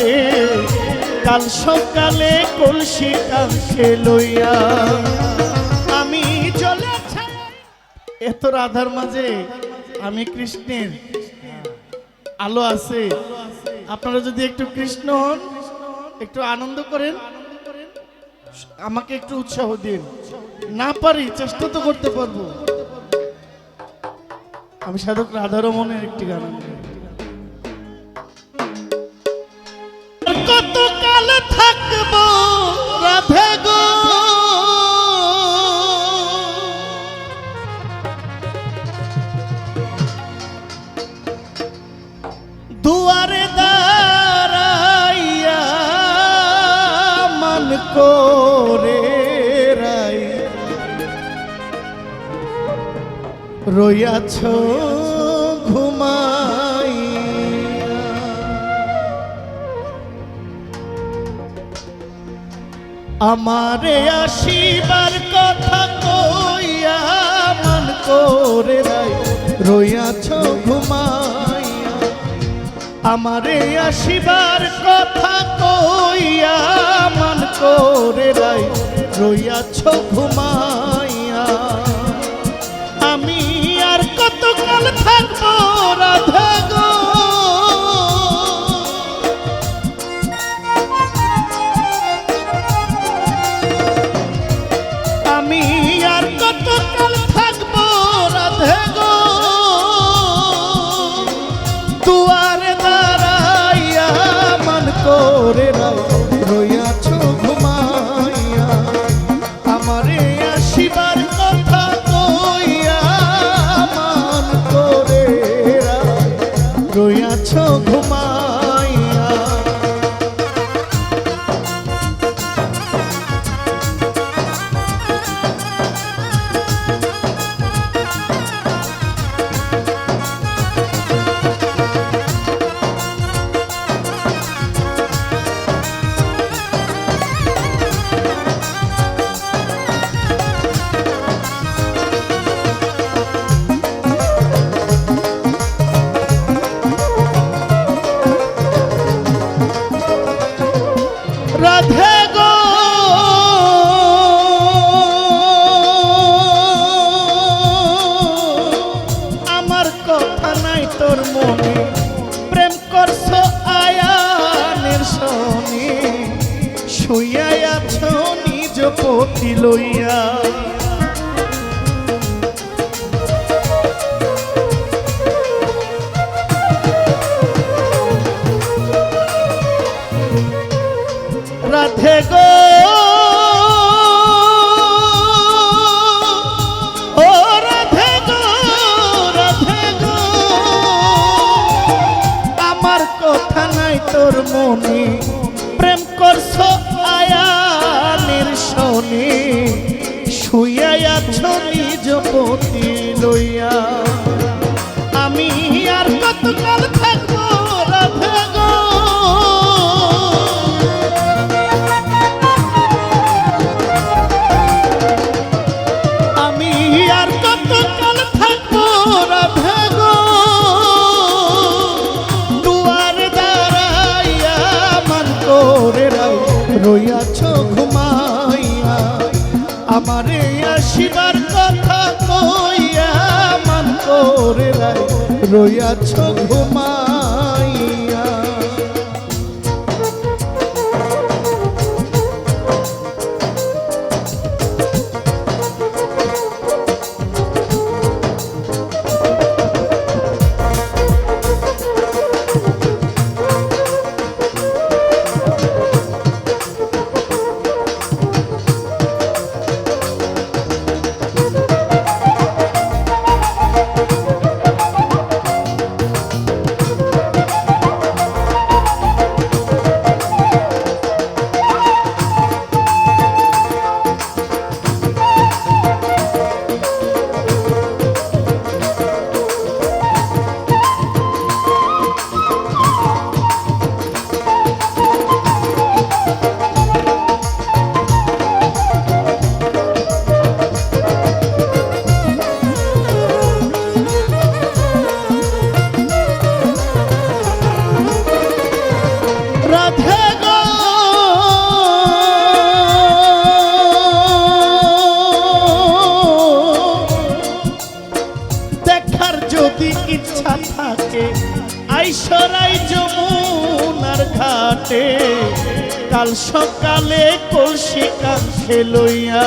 ঘাটে কাল সকালে কলসি কাঁখে লইয়া আমি চলে এত রাধার মাঝে আমি কৃষ্ণের আলো আছে। আপনারা যদি একটু কৃষ্ণ হন, একটু আনন্দ করেন, আমাকে একটু উৎসাহ দিন। না পারি, চেষ্টা তো করতে পারব। আমি সাধক রাধারমণের একটি গান। থাকব রাধে গো। দুয়ারে দাঁড়াইয়া মন করে রাই রইয়াছ আমারে আসিবার কথা কইয়া মন করে রাই রইয়াছ ঘুমাইয়া। আমারে আসিবার কথা কইয়া মন করে রাই রইয়াছ ঘুমাইয়া। রইয়াছ রাধে গো। আমার কথা নাই তোর মনে। প্রেম করছ আয়ানের শনি শুইয়া আছো নিজ পতি লইয়া। রাধে আমার কথা নাই তোর মনে, প্রেম করছ আয়ানের শনি। শুইয়া আছো নিজ লইয়া। আমি আর রইয়াছ ঘুমাইয়া আমারে আসিবার কথা কইয়া মান করে রাই রইয়াছ ঘুমাইয়া কাল সকালে কলসি কাছে লইয়া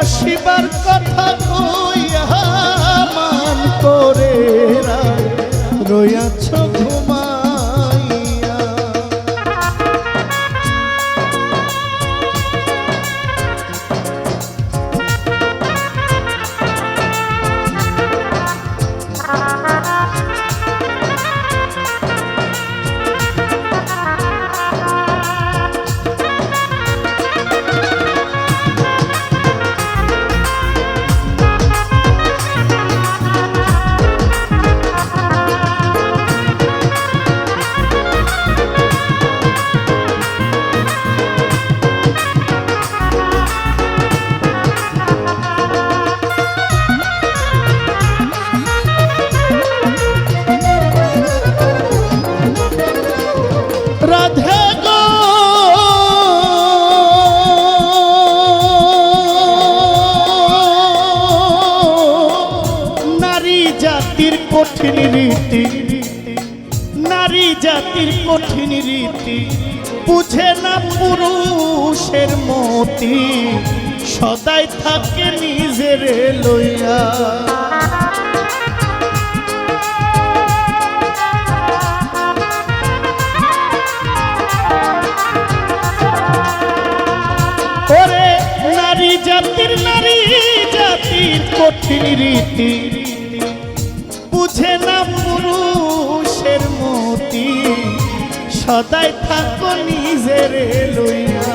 আসিবার কথা কইয়া মান করে রইয়াছ নারী জাতির কঠিন রীতি, বুঝে না পুরুষের মতি, সদাই থাকে নিজের লইয়া। ওরে নারী জাতির নারী জাতির কঠিন রীতি, বুঝে না সদাই থাকো নিজের লইয়া।